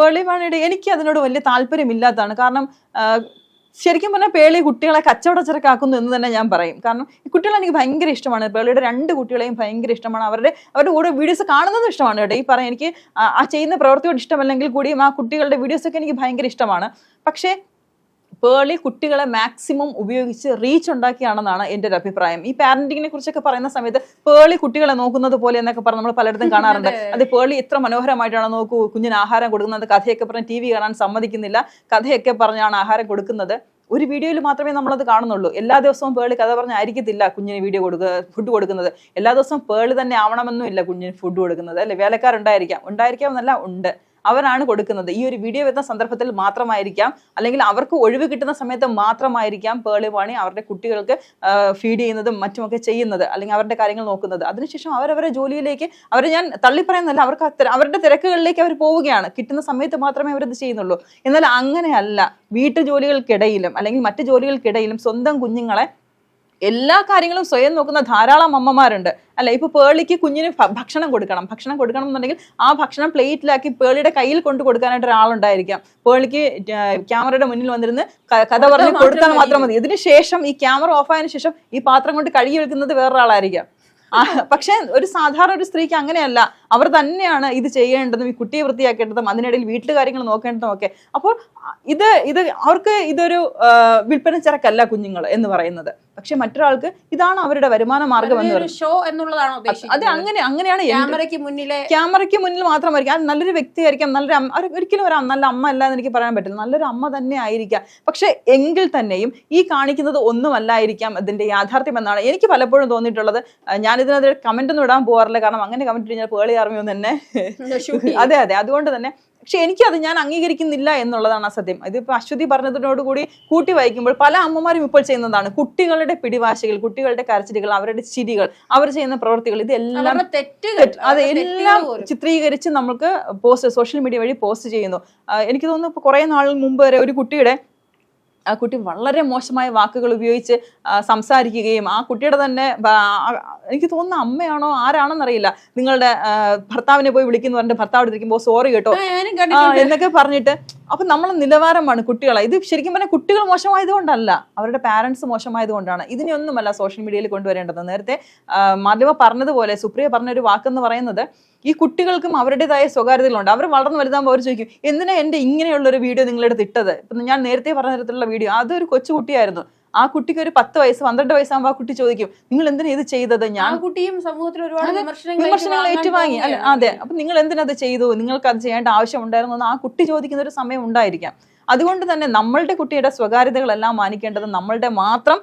പേളി വാണിയുടെ എനിക്ക് അതിനോട് വലിയ താല്പര്യമില്ലാത്തതാണ്. കാരണം ശരിക്കും പറഞ്ഞാൽ പേളി കുട്ടികളെ കച്ചവടച്ചരക്കാക്കുന്നു എന്ന് തന്നെ ഞാൻ പറയും. കാരണം ഈ കുട്ടികളെ എനിക്ക് ഭയങ്കര ഇഷ്ടമാണ്. പേളിയുടെ രണ്ട് കുട്ടികളെയും ഭയങ്കര ഇഷ്ടമാണ്. അവരുടെ അവരുടെ കൂടെ വീഡിയോസ് കാണുന്നത് ഇഷ്ടമാണ് കേട്ടോ. ഈ പറയാം എനിക്ക് ആ ചെയ്യുന്ന പ്രവൃത്തിയോട് ഇഷ്ടമല്ലെങ്കിൽ കൂടിയും ആ കുട്ടികളുടെ വീഡിയോസൊക്കെ എനിക്ക് ഭയങ്കര ഇഷ്ടമാണ്. പക്ഷേ പേളി കുട്ടികളെ മാക്സിമം ഉപയോഗിച്ച് റീച്ച് ഉണ്ടാക്കിയാണെന്നാണ് എന്റെ ഒരു അഭിപ്രായം. ഈ പാരന്റിങ്ങിനെ കുറിച്ചൊക്കെ പറയുന്ന സമയത്ത് പേളി കുട്ടികളെ നോക്കുന്നത് പോലെ എന്നൊക്കെ പറഞ്ഞ് നമ്മൾ പലയിടത്തും കാണാറുണ്ട്. അത്. പേളി ഇത്ര മനോഹരമായിട്ടാണ് നോക്കൂ കുഞ്ഞിന് ആഹാരം കൊടുക്കുന്നത്. കഥയൊക്കെ പറഞ്ഞ് ടി വി കാണാൻ സമ്മതിക്കുന്നില്ല. കഥയൊക്കെ പറഞ്ഞാണ് ആഹാരം കൊടുക്കുന്നത്. ഒരു വീഡിയോയിൽ മാത്രമേ നമ്മളത് കാണുന്നുള്ളൂ. എല്ലാ ദിവസവും പേളി കഥ പറഞ്ഞായിരിക്കത്തില്ല കുഞ്ഞിന് വീഡിയോ കൊടുക്കുക ഫുഡ് കൊടുക്കുന്നത്. എല്ലാ ദിവസവും പേളി തന്നെ ആവണമെന്നും ഇല്ല കുഞ്ഞിന് ഫുഡ് കൊടുക്കുന്നത്. അല്ലെ? വേലക്കാരുണ്ടായിരിക്കാം. ഉണ്ടായിരിക്കാമെന്നല്ല ഉണ്ട്. അവരാണ് കൊടുക്കുന്നത്. ഈ ഒരു വീഡിയോ വരുന്ന സന്ദർഭത്തിൽ മാത്രമായിരിക്കാം. അല്ലെങ്കിൽ അവർക്ക് ഒഴിവ് കിട്ടുന്ന സമയത്ത് മാത്രമായിരിക്കാം പേളി വാണി അവരുടെ കുട്ടികൾക്ക് ഫീഡ് ചെയ്യുന്നതും മറ്റുമൊക്കെ ചെയ്യുന്നത്. അല്ലെങ്കിൽ അവരുടെ കാര്യങ്ങൾ നോക്കുന്നത്. അതിനുശേഷം അവരവരുടെ ജോലിയിലേക്ക് അവർ ഞാൻ തള്ളിപ്പറയുന്നല്ല അവർക്ക് അവരുടെ തിരക്കുകളിലേക്ക് അവർ പോവുകയാണ്. കിട്ടുന്ന സമയത്ത് മാത്രമേ അവരത് ചെയ്യുന്നുള്ളൂ. എന്നാൽ അങ്ങനെയല്ല. വീട്ടു ജോലികൾക്കിടയിലും അല്ലെങ്കിൽ മറ്റു ജോലികൾക്കിടയിലും സ്വന്തം കുഞ്ഞുങ്ങളെ എല്ലാ കാര്യങ്ങളും സ്വയം നോക്കുന്ന ധാരാളം അമ്മമാരുണ്ട്. അല്ല? ഇപ്പൊ പേളിക്ക് കുഞ്ഞിന് ഭക്ഷണം കൊടുക്കണം. ഭക്ഷണം കൊടുക്കണം എന്നുണ്ടെങ്കിൽ ആ ഭക്ഷണം പ്ലേറ്റിലാക്കി പേളിയുടെ കയ്യിൽ കൊണ്ട് കൊടുക്കാനായിട്ട് ഒരാളുണ്ടായിരിക്കാം. പേളിക്ക് ക്യാമറയുടെ മുന്നിൽ വന്നിരുന്ന് കഥ പറഞ്ഞ് കൊടുത്താൽ മാത്രം മതി. ഇതിന് ശേഷം ഈ ക്യാമറ ഓഫ് ആയതിനു ശേഷം ഈ പാത്രം കൊണ്ട് കഴുകി വെക്കുന്നത് വേറൊരാളായിരിക്കാം. പക്ഷെ പക്ഷേ ഒരു സാധാരണ ഒരു സ്ത്രീക്ക് അങ്ങനെയല്ല. അവർ തന്നെയാണ് ഇത് ചെയ്യേണ്ടതും ഈ കുട്ടിയെ വൃത്തിയാക്കേണ്ടതും അതിനിടയിൽ വീട്ടിലെ കാര്യങ്ങൾ നോക്കേണ്ടതും ഒക്കെ. അപ്പോൾ ഇത് ഇത് അവർക്ക് ഇതൊരു വിൽപ്പന ചരക്കല്ല കുഞ്ഞുങ്ങൾ എന്ന് പറയുന്നത്. പക്ഷെ മറ്റൊരാൾക്ക് ഇതാണ് അവരുടെ വരുമാന മാർഗം എന്ന് ഷോ എന്നുള്ളതാണ് അത് അങ്ങനെ അങ്ങനെയാണ് ക്യാമറയ്ക്ക് മുന്നിലെ ക്യാമറയ്ക്ക് മുന്നിൽ മാത്രമായിരിക്കും. അത് നല്ലൊരു വ്യക്തിയായിരിക്കാം നല്ലൊരു അമ്മ ഒരിക്കലും ഒരു നല്ല അമ്മ അല്ല എന്ന് എനിക്ക് പറയാൻ പറ്റില്ല. നല്ലൊരു അമ്മ തന്നെ ആയിരിക്കാം. പക്ഷെ എങ്കിൽ തന്നെയും ഈ കാണിക്കുന്നത് ഒന്നുമല്ലായിരിക്കാം അതിന്റെ യാഥാർത്ഥ്യം എന്നാണ് എനിക്ക് പലപ്പോഴും തോന്നിയിട്ടുള്ളത്. ഞാൻ ഇതിനെതിരെ കമന്റ് ഒന്നും ഇടാൻ പോകാറില്ല. കാരണം അങ്ങനെ കമന്റ് കഴിഞ്ഞാൽ പേളി ആർമിയൊന്നും തന്നെ അതെ അതെ. അതുകൊണ്ട് തന്നെ പക്ഷെ എനിക്കത് ഞാൻ അംഗീകരിക്കുന്നില്ല എന്നുള്ളതാണ് ആ സത്യം ഇതിപ്പോൾ അശ്വതി പറഞ്ഞതിനോട് കൂടി കൂട്ടി വായിക്കുമ്പോൾ പല അമ്മമാരും ഇപ്പോൾ ചെയ്യുന്നതാണ്. കുട്ടികളുടെ പിടിവാശികൾ കുട്ടികളുടെ കരച്ചിലുകൾ അവരുടെ ചിരികൾ അവർ ചെയ്യുന്ന പ്രവൃത്തികൾ ഇതെല്ലാം അതെല്ലാം ചിത്രീകരിച്ച് നമുക്ക് പോസ്റ്റ് സോഷ്യൽ മീഡിയ വഴി പോസ്റ്റ് ചെയ്യുന്നു. എനിക്ക് തോന്നുന്നു ഇപ്പോൾ കുറേ നാൾ മുമ്പ് വരെ ഒരു കുട്ടിയുടെ ആ കുട്ടി വളരെ മോശമായ വാക്കുകൾ ഉപയോഗിച്ച് സംസാരിക്കുകയും ആ കുട്ടിയുടെ തന്നെ എനിക്ക് തോന്നുന്ന അമ്മയാണോ ആരാണെന്നറിയില്ല നിങ്ങളുടെ ഭർത്താവിനെ പോയി വിളിക്കുന്നു പറഞ്ഞിട്ട് ഭർത്താവ് ഇരിക്കുമ്പോൾ സോറി കേട്ടോ. എന്നൊക്കെ പറഞ്ഞിട്ട് അപ്പൊ നമ്മളെ നിലവാരമാണ് കുട്ടികളെ. ഇത് ശരിക്കും പറഞ്ഞാൽ കുട്ടികൾ മോശമായത് കൊണ്ടല്ല അവരുടെ പാരന്റ്സ് മോശമായത് കൊണ്ടാണ് ഇതിനെയൊന്നുമല്ല സോഷ്യൽ മീഡിയയിൽ കൊണ്ടുവരേണ്ടത്. നേരത്തെ മാധ്യമ പറഞ്ഞതുപോലെ സുപ്രിയ പറഞ്ഞ ഒരു വാക്കെന്ന് പറയുന്നത് ഈ കുട്ടികൾക്കും അവരുടേതായ സ്വകാര്യതകളുണ്ട്. അവർ വളർന്നു വലുതാകുമ്പോൾ അവർ ചോദിക്കും എന്തിനാ എന്റെ ഇങ്ങനെയുള്ള ഒരു വീഡിയോ നിങ്ങളെടുത്ത് ഇട്ടത്? ഇപ്പം ഞാൻ നേരത്തെ പറഞ്ഞ തരത്തിലുള്ള വീഡിയോ അതൊരു കൊച്ചു കുട്ടിയായിരുന്നു ആ കുട്ടിക്ക് ഒരു പത്ത് വയസ്സ് പന്ത്രണ്ട് വയസ്സാകുമ്പോൾ ആ കുട്ടി ചോദിക്കും നിങ്ങൾ എന്തിനാ ഇത് ചെയ്തത്? ഞാൻ കുട്ടിയും സമൂഹത്തിൽ ഒരുപാട് വിമർശനങ്ങൾ ഏറ്റുവാങ്ങി. അല്ലെ അതെ. അപ്പൊ നിങ്ങൾ എന്തിനാ അത് ചെയ്തു? നിങ്ങൾക്ക് അത് ചെയ്യേണ്ട ആവശ്യം ഉണ്ടായിരുന്നു എന്ന് ആ കുട്ടി ചോദിക്കുന്ന ഒരു സമയം ഉണ്ടായിരിക്കാം. അതുകൊണ്ട് തന്നെ നമ്മളുടെ കുട്ടിയുടെ സ്വകാര്യതകളെല്ലാം മാനിക്കേണ്ടത് നമ്മളുടെ മാത്രം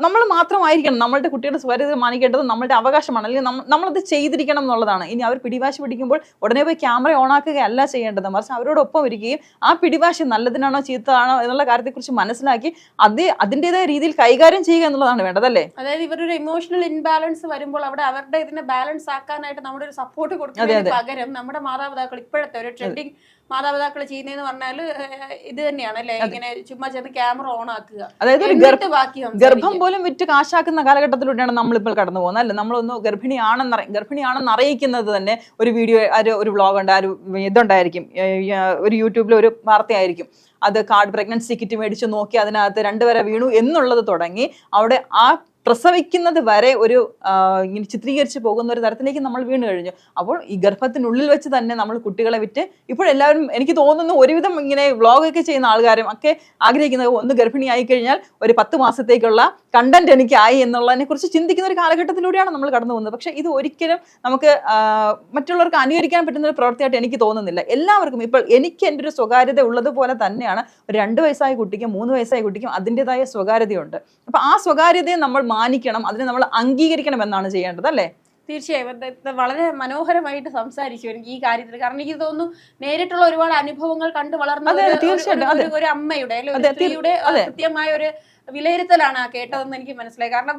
നമ്മൾ മാത്രമായിരിക്കണം. നമ്മളുടെ കുട്ടിയുടെ സ്വകാര്യത മാനിക്കേണ്ടത് നമ്മളുടെ അവകാശമാണ്. അല്ലെങ്കിൽ നമ്മ- നമ്മളത് ചെയ്തിരിക്കണം എന്നുള്ളതാണ്. ഇനി അവർ പിടിവാശി പിടിക്കുമ്പോൾ ഉടനെ പോയി ക്യാമറ ഓണാക്കുകയല്ല ചെയ്യേണ്ടത്. മറിച്ച് അവരോടൊപ്പം ഇരിക്കുകയും ആ പിടിവാശി നല്ലതിനാണോ ചീത്തതാണോ എന്നുള്ള കാര്യത്തെക്കുറിച്ച് മനസ്സിലാക്കി അത് അതിന്റെതായ രീതിയിൽ കൈകാര്യം ചെയ്യുക എന്നുള്ളതാണ് വേണ്ടതല്ലേ? അതായത് ഇവരുടെ ഇമോഷണൽ ഇൻബാലൻസ് വരുമ്പോൾ അവിടെ അവരുടെ ഇതിനെ ബാലൻസ് ആക്കാനായിട്ട് നമ്മുടെ ഒരു സപ്പോർട്ട് കൊടുക്കുന്നതിന്. പകരം നമ്മുടെ മാതാപിതാക്കൾ ഇപ്പോഴത്തെ ഒരു ട്രെൻഡിങ് മാതാപിതാക്കൾ ചെയ്യുന്നതെന്ന് പറഞ്ഞാൽ ഇത് തന്നെയാണ് അല്ലെ? ഇങ്ങനെ ചുമ്മാ ചെന്ന് ക്യാമറ ഓൺ ആക്കുക. അതായത് ഒരു ഗർഭം പോലും വിറ്റ് കാശാക്കുന്ന കാലഘട്ടത്തിലൂടെയാണ് നമ്മളിപ്പോൾ കടന്നു പോകുന്നത് അല്ലെ? നമ്മളൊന്ന് ഗർഭിണിയാണെന്ന് ഗർഭിണിയാണെന്ന് അറിയിക്കുന്നത് തന്നെ ഒരു വീഡിയോ ഒരു ഒരു വ്ളോഗ് ഉണ്ട് ആ ഒരു ഇതുണ്ടായിരിക്കും. ഒരു യൂട്യൂബിൽ ഒരു വാർത്തയായിരിക്കും. അത് കാർഡ് പ്രഗ്നൻസി കിറ്റ് മേടിച്ച് നോക്കി അതിനകത്ത് രണ്ടുപേരെ വീണു എന്നുള്ളത് തുടങ്ങി അവിടെ ആ പ്രസവിക്കുന്നത് വരെ ഒരു ഇങ്ങനെ ചിത്രീകരിച്ച് പോകുന്ന ഒരു തരത്തിലേക്ക് നമ്മൾ വീണ് കഴിഞ്ഞു. അപ്പോൾ ഈ ഗർഭത്തിനുള്ളിൽ വെച്ച് തന്നെ നമ്മൾ കുട്ടികളെ വിറ്റ് ഇപ്പോഴെല്ലാവരും എനിക്ക് തോന്നുന്നു ഒരുവിധം ഇങ്ങനെ വ്ളോഗൊക്കെ ചെയ്യുന്ന ആൾക്കാരും ഒക്കെ ആഗ്രഹിക്കുന്നത് ഒന്ന് ഗർഭിണിയായി കഴിഞ്ഞാൽ ഒരു പത്ത് മാസത്തേക്കുള്ള കണ്ടന്റ് എനിക്കായി എന്നുള്ളതിനെ കുറിച്ച് ചിന്തിക്കുന്ന ഒരു കാലഘട്ടത്തിലൂടെയാണ് നമ്മൾ കടന്നു പോകുന്നത്. പക്ഷേ ഇത് ഒരിക്കലും നമുക്ക് മറ്റുള്ളവർക്ക് അനുകരിക്കാൻ പറ്റുന്ന ഒരു പ്രവൃത്തിയായിട്ട് എനിക്ക് തോന്നുന്നില്ല. എല്ലാവർക്കും ഇപ്പോൾ എനിക്ക് എന്റെ ഒരു സ്വകാര്യത ഉള്ളതുപോലെ തന്നെയാണ്. ഒരു രണ്ട് വയസ്സായ കുട്ടിക്കും മൂന്ന് വയസ്സായ കുട്ടിക്കും അതിന്റെതായ സ്വകാര്യതയുണ്ട്. അപ്പോൾ ആ സ്വകാര്യതയെ നമ്മൾ മാനിക്കണം അതിനെ നമ്മൾ അംഗീകരിക്കണം എന്നാണ് ചെയ്യേണ്ടത് അല്ലേ? തീർച്ചയായും. വളരെ മനോഹരമായിട്ട് സംസാരിച്ചു എനിക്ക് ഈ കാര്യത്തിൽ. കാരണം എനിക്ക് തോന്നുന്നു നേരിട്ടുള്ള ഒരുപാട് അനുഭവങ്ങൾ കണ്ടു വളർന്ന ഒരു- അമ്മയുടെ കൃത്യമായ ഒരു വിലയിരുത്തലാണ് ആ കേട്ടതെന്ന് എനിക്ക് മനസ്സിലായി. കാരണം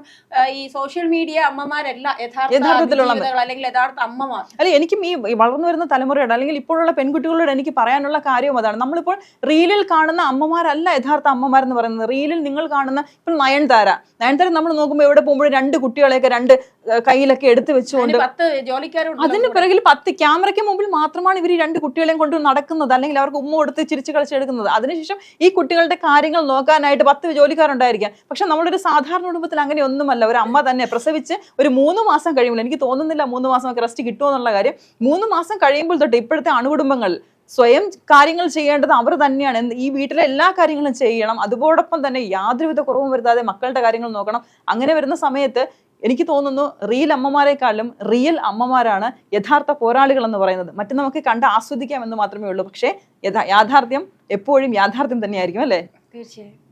ഈ സോഷ്യൽ മീഡിയ അമ്മമാരല്ല യഥാർത്ഥ യഥാർത്ഥത്തിലുള്ള അല്ലെങ്കിൽ യഥാർത്ഥ അമ്മമാർ. അല്ല എനിക്കും ഈ വളർന്നു വരുന്ന തലമുറയോട് അല്ലെങ്കിൽ ഇപ്പോഴുള്ള പെൺകുട്ടികളോട് എനിക്ക് പറയാനുള്ള കാര്യവും അതാണ്. നമ്മളിപ്പോൾ റീലിൽ കാണുന്ന അമ്മമാരല്ല യഥാർത്ഥ അമ്മമാർ എന്ന് പറയുന്നത്. റീലിൽ നിങ്ങൾ കാണുന്ന ഇപ്പൊ നയൻതാര. നയൻതാര നമ്മൾ നോക്കുമ്പോൾ എവിടെ പോകുമ്പോഴും രണ്ട് കുട്ടികളെയൊക്കെ രണ്ട് കയ്യിലൊക്കെ എടുത്തു വെച്ചുകൊണ്ട് അതിന് പത്ത് ജോലിക്കാരുണ്ട് അതിന് പിറകിൽ പത്ത് ക്യാമറയ്ക്ക് മുമ്പിൽ മാത്രമാണ് ഇവർ ഈ രണ്ട് കുട്ടികളെയും കൊണ്ട് നടക്കുന്നത്. അല്ലെങ്കിൽ അവർക്ക് ഉമ്മ കൊടുത്ത് ചിരിച്ചു കളിച്ചെടുക്കുന്നത് അതിനുശേഷം ഈ കുട്ടികളുടെ കാര്യങ്ങൾ നോക്കാനായിട്ട് പത്ത് ജോലിക്കാരുണ്ടായിരിക്കാം പക്ഷെ നമ്മളൊരു സാധാരണ കുടുംബത്തിൽ അങ്ങനെ ഒന്നുമല്ല ഒരു അമ്മ തന്നെ പ്രസവിച്ച് ഒരു മൂന്ന് മാസം കഴിയുമ്പോൾ എനിക്ക് തോന്നുന്നില്ല മൂന്ന് ഒക്കെ റെസ്റ്റ് കിട്ടുമോ എന്നുള്ള കാര്യം മൂന്ന് മാസം കഴിയുമ്പോൾ തൊട്ട് ഇപ്പോഴത്തെ അണുകുടുംബങ്ങൾ സ്വയം കാര്യങ്ങൾ ചെയ്യേണ്ടത് അവർ തന്നെയാണ്. ഈ വീട്ടിലെ എല്ലാ കാര്യങ്ങളും ചെയ്യണം. അതോടൊപ്പം തന്നെ യാതൊരുവിധ കുറവും വരുത്താതെ മക്കളുടെ കാര്യങ്ങൾ നോക്കണം. അങ്ങനെ വരുന്ന സമയത്ത് എനിക്ക് തോന്നുന്നു റിയൽ അമ്മമാരെക്കാളും റിയൽ അമ്മമാരാണ് യഥാർത്ഥ പോരാളികൾ എന്ന് പറയുന്നത്. മറ്റു നമുക്ക് കണ്ട് ആസ്വദിക്കാം എന്ന് മാത്രമേ ഉള്ളൂ. പക്ഷേ യഥാ യാഥാർത്ഥ്യം എപ്പോഴും യാഥാർത്ഥ്യം തന്നെയായിരിക്കും അല്ലേ? തീർച്ചയായും.